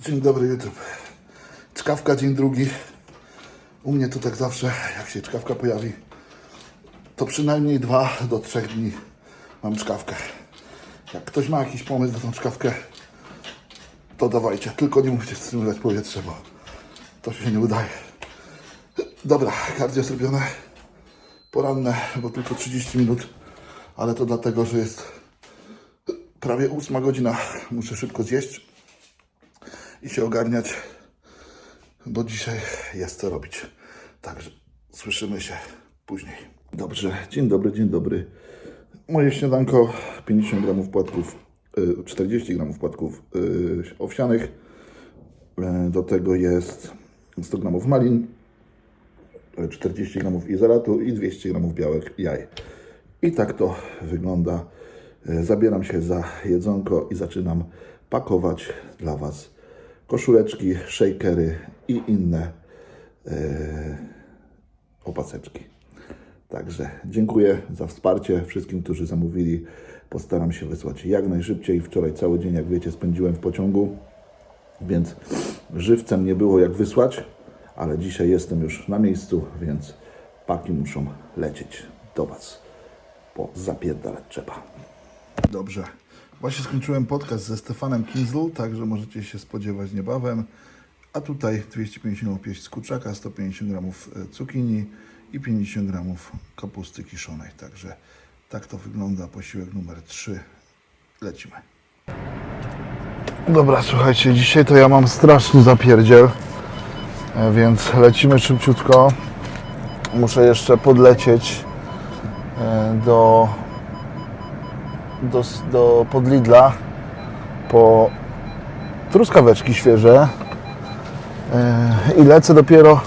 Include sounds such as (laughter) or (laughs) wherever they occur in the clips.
Dzień dobry YouTube. Czkawka dzień drugi. U mnie to tak zawsze, jak się czkawka pojawi, to przynajmniej dwa do trzech dni mam czkawkę. Jak ktoś ma jakiś pomysł na tą czkawkę, to dawajcie. Tylko nie musicie wstrzymywać powietrze, bo to się nie udaje. Dobra, kardio zrobione. Poranne, bo tylko 30 minut, ale to dlatego, że jest prawie 8 godzina. Muszę szybko zjeść i się ogarniać, bo dzisiaj jest co robić. Także słyszymy się później. Dobrze, dzień dobry, dzień dobry. Moje śniadanko 50 gramów płatków, y, 40 gramów płatków y, owsianych. Y, Do tego jest 100 gramów malin, y, 40 gramów izolatu i 200 gramów białek jaj. I tak to wygląda. Y, Zabieram się za jedzonko i zaczynam pakować dla Was koszuleczki, shakery i inne e, opaseczki. Także dziękuję za wsparcie wszystkim, którzy zamówili. Postaram się wysłać jak najszybciej. Wczoraj cały dzień, jak wiecie, spędziłem w pociągu, więc żywcem nie było jak wysłać, ale dzisiaj jestem już na miejscu, więc paki muszą lecieć do Was, bo zapierdalać trzeba. Dobrze. Właśnie skończyłem podcast ze Stefanem Kinzl, także możecie się spodziewać niebawem. A tutaj 250 gramów pieść z kurczaka, 150 gramów e, cukinii i 50 gramów kapusty kiszonej. Także tak to wygląda posiłek numer 3. Lecimy. Dobra, słuchajcie, dzisiaj to ja mam straszny zapierdziel, e, więc lecimy szybciutko. Muszę jeszcze podlecieć e, do do, do pod Lidla po truskaweczki świeże Yy, i lecę dopiero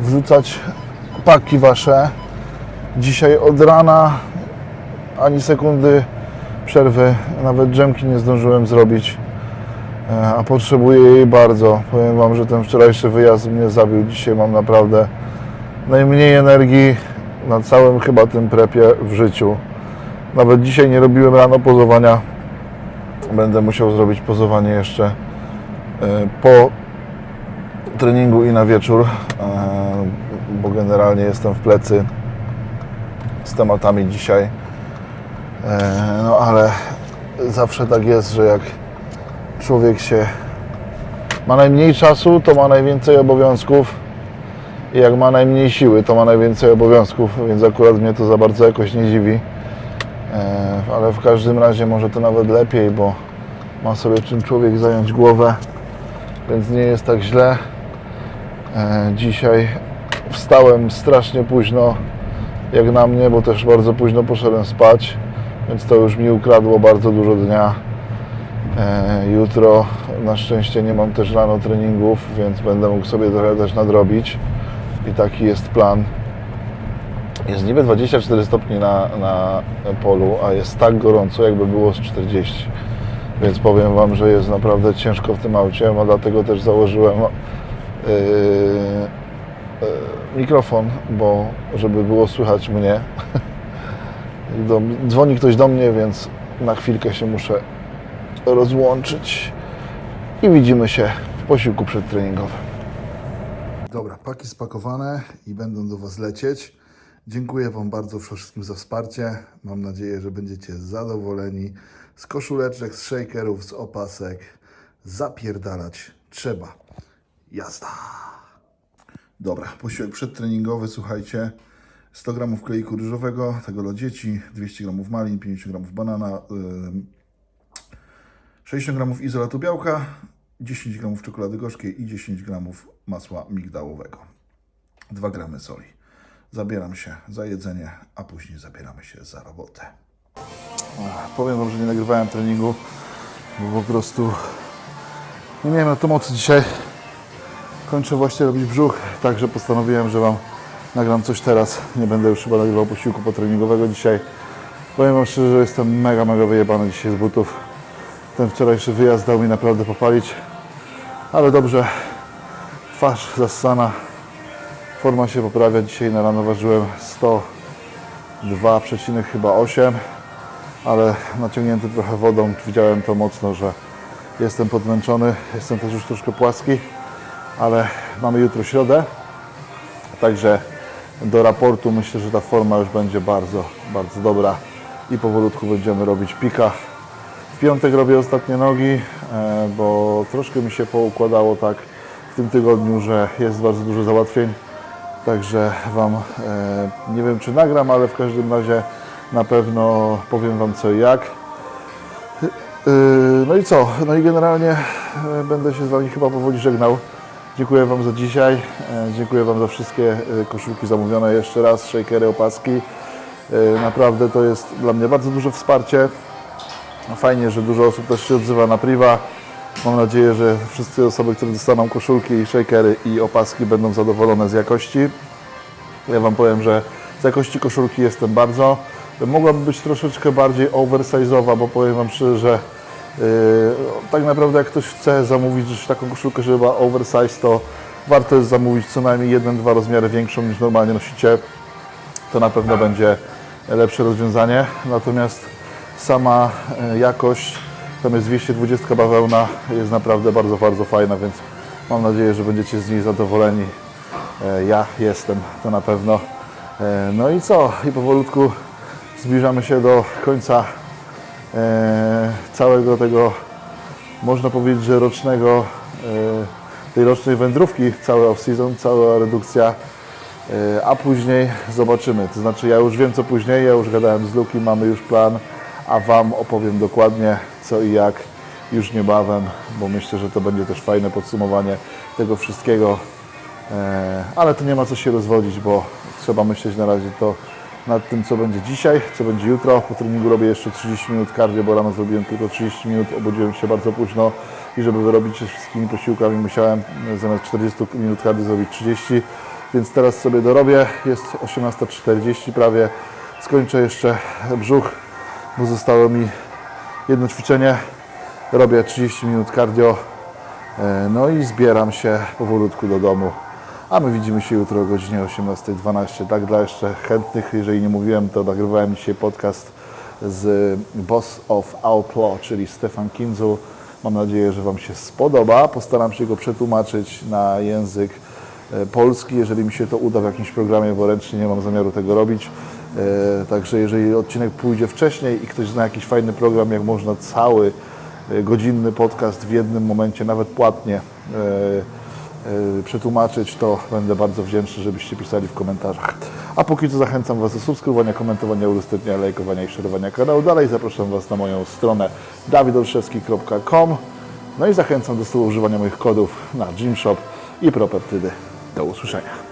wrzucać paki wasze. Dzisiaj od rana ani sekundy przerwy, nawet dżemki nie zdążyłem zrobić, Yy, a potrzebuję jej bardzo. Powiem Wam, że ten wczorajszy wyjazd mnie zabił. Dzisiaj mam naprawdę najmniej energii na całym chyba tym prepie w życiu. Nawet dzisiaj nie robiłem rano pozowania. Będę musiał zrobić pozowanie jeszcze e, po treningu i na wieczór, e, bo generalnie jestem w plecy z tematami dzisiaj. E, No ale zawsze tak jest, że jak człowiek się ma najmniej czasu, to ma najwięcej obowiązków. I jak ma najmniej siły, to ma najwięcej obowiązków, więc akurat mnie to za bardzo jakoś nie dziwi. E, ale w każdym razie może to nawet lepiej, bo ma sobie czym człowiek zająć głowę, więc nie jest tak źle. E, Dzisiaj wstałem strasznie późno, jak na mnie, bo też bardzo późno poszedłem spać, więc to już mi ukradło bardzo dużo dnia. E, Jutro na szczęście nie mam też rano treningów, więc będę mógł sobie trochę też nadrobić i taki jest plan. Jest niby 24 stopni na, na polu, a jest tak gorąco, jakby było z 40. Więc powiem Wam, że jest naprawdę ciężko w tym aucie, a dlatego też założyłem yy, yy, mikrofon, bo żeby było słychać mnie. (laughs) Do, dzwoni ktoś do mnie, więc na chwilkę się muszę rozłączyć i widzimy się w posiłku przedtreningowym. Dobra, paki spakowane i będą do Was lecieć. Dziękuję Wam bardzo wszystkim za wsparcie. Mam nadzieję, że będziecie zadowoleni z koszuleczek, z shakerów, z opasek. Zapierdalać trzeba. Jazda. Dobra, posiłek przedtreningowy, słuchajcie. 100 gramów klejku ryżowego, tego dla dzieci, 200 gramów malin, 50 gramów banana, ym, 60 gramów izolatu białka, 10 gramów czekolady gorzkiej i 10 gramów masła migdałowego. 2 gramy soli. Zabieram się za jedzenie, a później zabieramy się za robotę. Ach, Powiem Wam, że nie nagrywałem treningu, bo po prostu nie miałem na to mocy dzisiaj. Kończę właśnie robić brzuch, także postanowiłem, że Wam nagram coś teraz. Nie będę już chyba nagrywał posiłku potreningowego dzisiaj. Powiem Wam szczerze, że jestem mega, mega wyjebany dzisiaj z butów. Ten wczorajszy wyjazd dał mi naprawdę popalić, ale dobrze. Twarz zassana. Forma się poprawia. Dzisiaj na rano ważyłem 102, chyba 8, ale naciągnięty trochę wodą. Widziałem to mocno, że jestem podmęczony. Jestem też już troszkę płaski, ale mamy jutro środę. Także do raportu myślę, że ta forma już będzie bardzo, bardzo dobra i powolutku będziemy robić pika. W piątek robię ostatnie nogi, e, bo troszkę mi się poukładało tak w tym tygodniu, że jest bardzo dużo załatwień. Także Wam e, nie wiem czy nagram, ale w każdym razie na pewno powiem Wam co i jak. Yy, No i co? No i generalnie e, będę się z Wami chyba powoli żegnał. Dziękuję Wam za dzisiaj. E, Dziękuję Wam za wszystkie e, koszulki zamówione jeszcze raz, shakery, opaski. E, Naprawdę to jest dla mnie bardzo duże wsparcie. Fajnie, że dużo osób też się odzywa na priwa. Mam nadzieję, że wszystkie osoby, które dostaną koszulki, shakery i opaski będą zadowolone z jakości. Ja Wam powiem, że z jakości koszulki jestem bardzo. Mogłaby być troszeczkę bardziej oversize'owa, bo powiem Wam szczerze, że tak naprawdę jak ktoś chce zamówić taką koszulkę, żeby była oversize, to warto jest zamówić co najmniej jeden, dwa rozmiary większą niż normalnie nosicie. To na pewno będzie lepsze rozwiązanie. Natomiast sama e, jakość, tam jest 220 bawełna, jest naprawdę bardzo, bardzo fajna, więc mam nadzieję, że będziecie z niej zadowoleni. E, Ja jestem, to na pewno. E, No i co? I powolutku zbliżamy się do końca całego tego, można powiedzieć, że rocznego, e, tej rocznej wędrówki, cały off-season, cała redukcja, E, a później zobaczymy. To znaczy ja już wiem co później, ja już gadałem z Luki, mamy już plan, a Wam opowiem dokładnie co i jak już niebawem, bo myślę, że to będzie też fajne podsumowanie tego wszystkiego. E, Ale to nie ma co się rozwodzić, bo trzeba myśleć na razie to nad tym, co będzie dzisiaj, co będzie jutro. Po treningu robię jeszcze 30 minut cardio, bo rano zrobiłem tylko 30 minut, obudziłem się bardzo późno i żeby wyrobić się z wszystkimi posiłkami musiałem zamiast 40 minut cardio zrobić 30, więc teraz sobie dorobię. Jest 18.40 prawie. Skończę jeszcze brzuch, bo zostało mi jedno ćwiczenie. Robię 30 minut cardio, e, no i zbieram się powolutku do domu. A my widzimy się jutro o godzinie 18.12. Tak dla jeszcze chętnych, jeżeli nie mówiłem, to nagrywałem dzisiaj podcast z Boss of Outlaw, czyli Stefan Kinzu. Mam nadzieję, że Wam się spodoba. Postaram się go przetłumaczyć na język e, polski, jeżeli mi się to uda w jakimś programie, bo ręcznie nie mam zamiaru tego robić. E, Także jeżeli odcinek pójdzie wcześniej i ktoś zna jakiś fajny program, jak można cały e, godzinny podcast w jednym momencie, nawet płatnie, przetłumaczyć, to będę bardzo wdzięczny, żebyście pisali w komentarzach. A póki co zachęcam Was do subskrybowania, komentowania, udostępniania, lajkowania i szerowania kanału. Dalej zapraszam Was na moją stronę dawidolszewski.com No i zachęcam do używania moich kodów na Gymshop i Propertydy. Do usłyszenia.